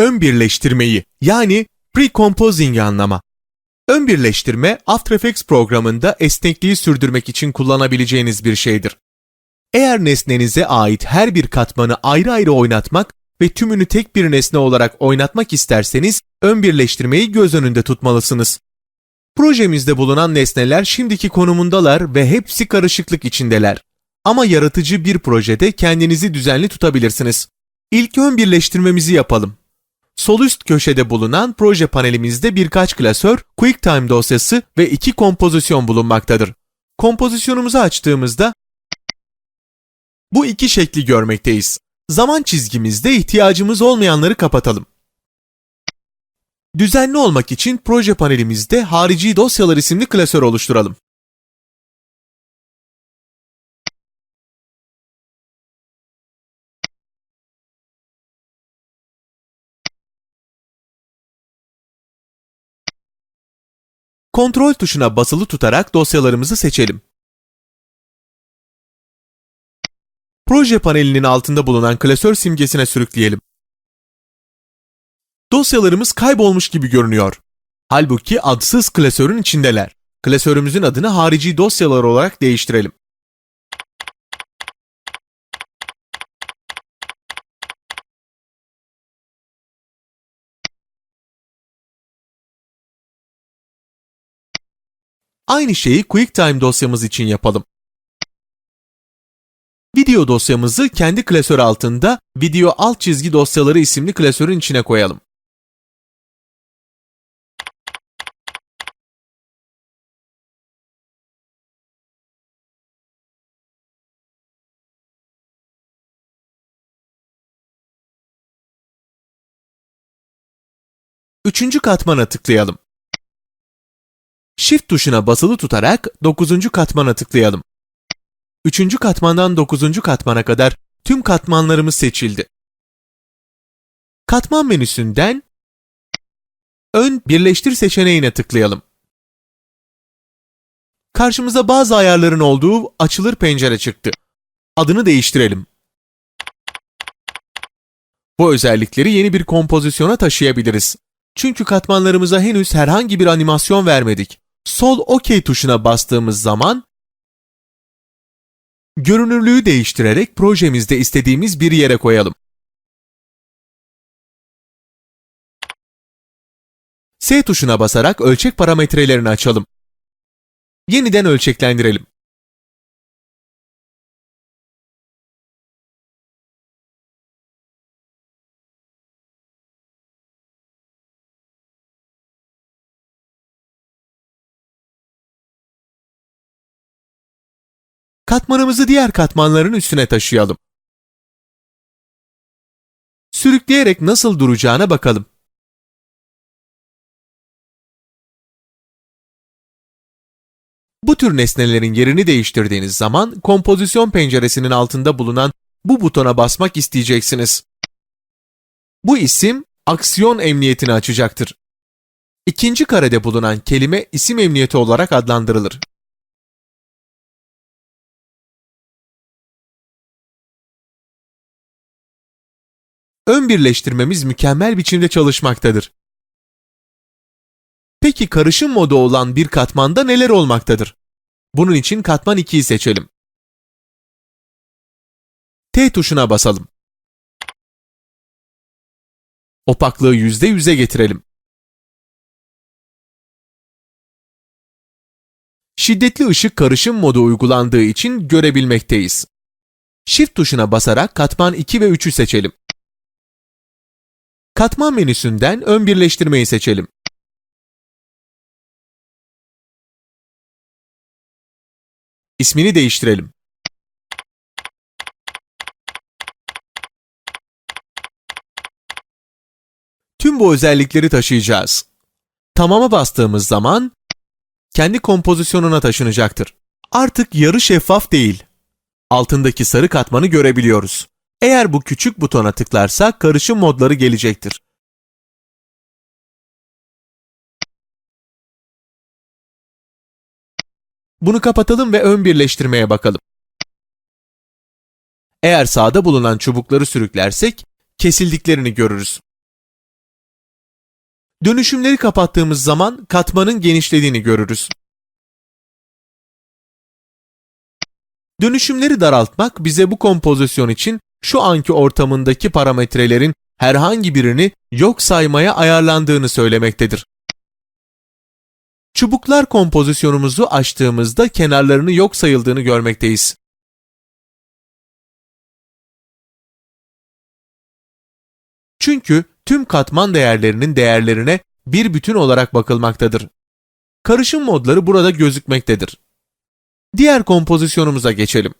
ön birleştirmeyi yani pre-composing'i anlama. Ön birleştirme After Effects programında esnekliği sürdürmek için kullanabileceğiniz bir şeydir. Eğer nesnenize ait her bir katmanı ayrı ayrı oynatmak ve tümünü tek bir nesne olarak oynatmak isterseniz ön birleştirmeyi göz önünde tutmalısınız. Projemizde bulunan nesneler şimdiki konumundalar ve hepsi karışıklık içindeler. Ama yaratıcı bir projede kendinizi düzenli tutabilirsiniz. İlk ön birleştirmemizi yapalım. Sol üst köşede bulunan proje panelimizde birkaç klasör, QuickTime dosyası ve iki kompozisyon bulunmaktadır. Kompozisyonumuzu açtığımızda bu iki şekli görmekteyiz. Zaman çizgimizde ihtiyacımız olmayanları kapatalım. Düzenli olmak için proje panelimizde harici dosyalar isimli klasör oluşturalım. Kontrol tuşuna basılı tutarak dosyalarımızı seçelim. Proje panelinin altında bulunan klasör simgesine sürükleyelim. Dosyalarımız kaybolmuş gibi görünüyor. Halbuki adsız klasörün içindeler. Klasörümüzün adını harici dosyalar olarak değiştirelim. Aynı şeyi QuickTime dosyamız için yapalım. Video dosyamızı kendi klasör altında video alt çizgi dosyaları isimli klasörün içine koyalım. Üçüncü katmana tıklayalım. Shift tuşuna basılı tutarak 9. katmana tıklayalım. 3. katmandan 9. katmana kadar tüm katmanlarımız seçildi. Katman menüsünden Ön Birleştir seçeneğine tıklayalım. Karşımıza bazı ayarların olduğu açılır pencere çıktı. Adını değiştirelim. Bu özellikleri yeni bir kompozisyona taşıyabiliriz. Çünkü katmanlarımıza henüz herhangi bir animasyon vermedik. Sol OK tuşuna bastığımız zaman görünürlüğü değiştirerek projemizde istediğimiz bir yere koyalım. S tuşuna basarak ölçek parametrelerini açalım. Yeniden ölçeklendirelim. Katmanımızı diğer katmanların üstüne taşıyalım. Sürükleyerek nasıl duracağına bakalım. Bu tür nesnelerin yerini değiştirdiğiniz zaman kompozisyon penceresinin altında bulunan bu butona basmak isteyeceksiniz. Bu isim aksiyon emniyetini açacaktır. İkinci karede bulunan kelime isim emniyeti olarak adlandırılır. Ön birleştirmemiz mükemmel biçimde çalışmaktadır. Peki karışım modu olan bir katmanda neler olmaktadır? Bunun için katman 2'yi seçelim. T tuşuna basalım. Opaklığı %100'e getirelim. Şiddetli ışık karışım modu uygulandığı için görebilmekteyiz. Shift tuşuna basarak katman 2 ve 3'ü seçelim. Katman menüsünden ön birleştirmeyi seçelim. İsmini değiştirelim. Tüm bu özellikleri taşıyacağız. Tamama bastığımız zaman kendi kompozisyonuna taşınacaktır. Artık yarı şeffaf değil. Altındaki sarı katmanı görebiliyoruz. Eğer bu küçük butona tıklarsak karışım modları gelecektir. Bunu kapatalım ve ön birleştirmeye bakalım. Eğer sağda bulunan çubukları sürüklersek kesildiklerini görürüz. Dönüşümleri kapattığımız zaman katmanın genişlediğini görürüz. Dönüşümleri daraltmak bize bu kompozisyon için şu anki ortamındaki parametrelerin herhangi birini yok saymaya ayarlandığını söylemektedir. Çubuklar kompozisyonumuzu açtığımızda kenarlarını yok sayıldığını görmekteyiz. Çünkü tüm katman değerlerinin değerlerine bir bütün olarak bakılmaktadır. Karışım modları burada gözükmektedir. Diğer kompozisyonumuza geçelim.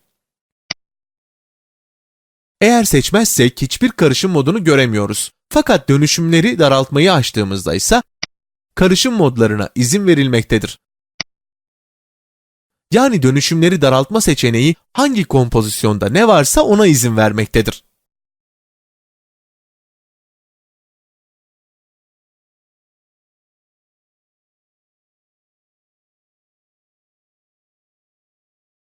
Eğer seçmezsek hiçbir karışım modunu göremiyoruz. Fakat dönüşümleri daraltmayı açtığımızda ise karışım modlarına izin verilmektedir. Yani dönüşümleri daraltma seçeneği hangi kompozisyonda ne varsa ona izin vermektedir.